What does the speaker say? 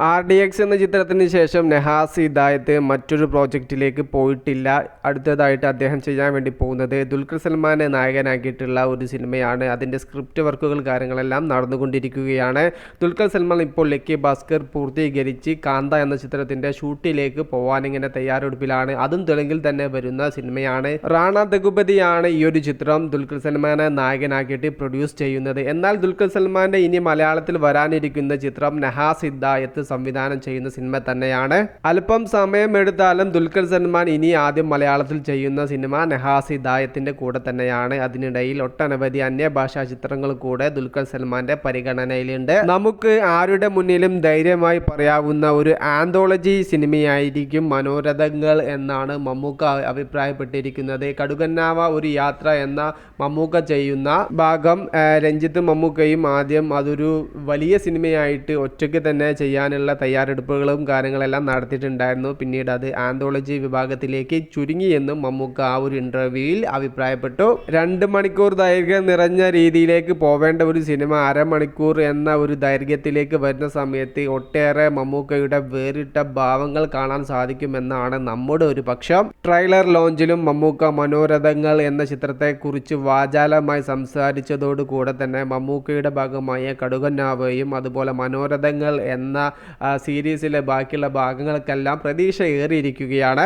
R D X എന്ന ചിത്രത്തിന് ശേഷം നെഹാസ് ഹിദായത്ത് മറ്റൊരു പ്രോജക്റ്റിലേക്ക് പോയിട്ടില്ല. അടുത്തതായിട്ട് അദ്ദേഹം ചെയ്യാൻ വേണ്ടി പോകുന്നത് ദുൽഖർ സൽമാനെ നായകനാക്കിയിട്ടുള്ള ഒരു സിനിമയാണ്. അതിന്റെ സ്ക്രിപ്റ്റ് വർക്കുകൾ കാര്യങ്ങളെല്ലാം നടന്നുകൊണ്ടിരിക്കുകയാണ്. ദുൽഖർ സൽമാൻ ഇപ്പോൾ ലക്കി ഭാസ്കർ പൂർത്തീകരിച്ച് കാന്ത എന്ന ചിത്രത്തിന്റെ ഷൂട്ടിലേക്ക് പോകാനിങ്ങനെ തയ്യാറെടുപ്പിലാണ്. അതും തെലുങ്കിൽ തന്നെ വരുന്ന സിനിമയാണ്. റാണ ദഗുപതിയാണ് ഈ ഒരു ചിത്രം ദുൽഖർ സൽമാനെ നായകനാക്കിയിട്ട് പ്രൊഡ്യൂസ് ചെയ്യുന്നത്. എന്നാൽ ദുൽഖർ സൽമാന്റെ ഇനി മലയാളത്തിൽ വരാനിരിക്കുന്ന ചിത്രം നെഹാസ് ഹിദായത്ത് സംവിധാനം ചെയ്യുന്ന സിനിമ തന്നെയാണ്. അല്പം സമയമെടുത്താലും ദുൽഖർ സൽമാൻ ഇനി ആദ്യം മലയാളത്തിൽ ചെയ്യുന്ന സിനിമ നെഹാസി ദായത്തിന്റെ കൂടെ തന്നെയാണ്. അതിനിടയിൽ ഒട്ടനവധി അന്യഭാഷാ ചിത്രങ്ങൾ കൂടെ ദുൽഖർ സൽമാന്റെ പരിഗണനയിലുണ്ട്. നമുക്ക് ആരുടെ മുന്നിലും ധൈര്യമായി പറയാവുന്ന ഒരു ആന്തോളജി സിനിമയായിരിക്കും മനോരഥങ്ങൾ എന്നാണ് മമ്മൂക്ക അഭിപ്രായപ്പെട്ടിരിക്കുന്നത്. കടുകന്നാവ ഒരു യാത്ര എന്ന മമ്മൂക്ക ചെയ്യുന്ന ഭാഗം രഞ്ജിത്ത് മമ്മൂക്കയും ആദ്യം അതൊരു വലിയ സിനിമയായിട്ട് ഒറ്റയ്ക്ക് തന്നെ ചെയ്യാനുള്ള തയ്യാറെടുപ്പുകളും കാര്യങ്ങളെല്ലാം നടത്തിയിട്ടുണ്ടായിരുന്നു. പിന്നീട് അത് ആന്തോളജി വിഭാഗത്തിലേക്ക് ചുരുങ്ങിയെന്നും മമ്മൂക്ക ആ ഒരു ഇന്റർവ്യൂവിൽ അഭിപ്രായപ്പെട്ടു. രണ്ട് മണിക്കൂർ ദൈർഘ്യം നിറഞ്ഞ രീതിയിലേക്ക് പോവേണ്ട ഒരു സിനിമ അരമണിക്കൂർ എന്ന ഒരു ദൈർഘ്യത്തിലേക്ക് വരുന്ന സമയത്ത് ഒട്ടേറെ മമ്മൂക്കയുടെ വേറിട്ട ഭാവങ്ങൾ കാണാൻ സാധിക്കുമെന്നാണ് നമ്മുടെ ഒരു പക്ഷം. ട്രെയിലർ ലോഞ്ചിലും മമ്മൂക്ക മനോരഥങ്ങൾ എന്ന ചിത്രത്തെക്കുറിച്ച് വാചാലമായി സംസാരിച്ചതോടുകൂടെ തന്നെ മമ്മൂക്കയുടെ ഭാഗമായ കടുകന്നാവയും അതുപോലെ മനോരഥങ്ങൾ എന്ന സീരീസിലെ ബാക്കിയുള്ള ഭാഗങ്ങൾക്കെല്ലാം പ്രതീക്ഷ ഏറിയിരിക്കുകയാണ്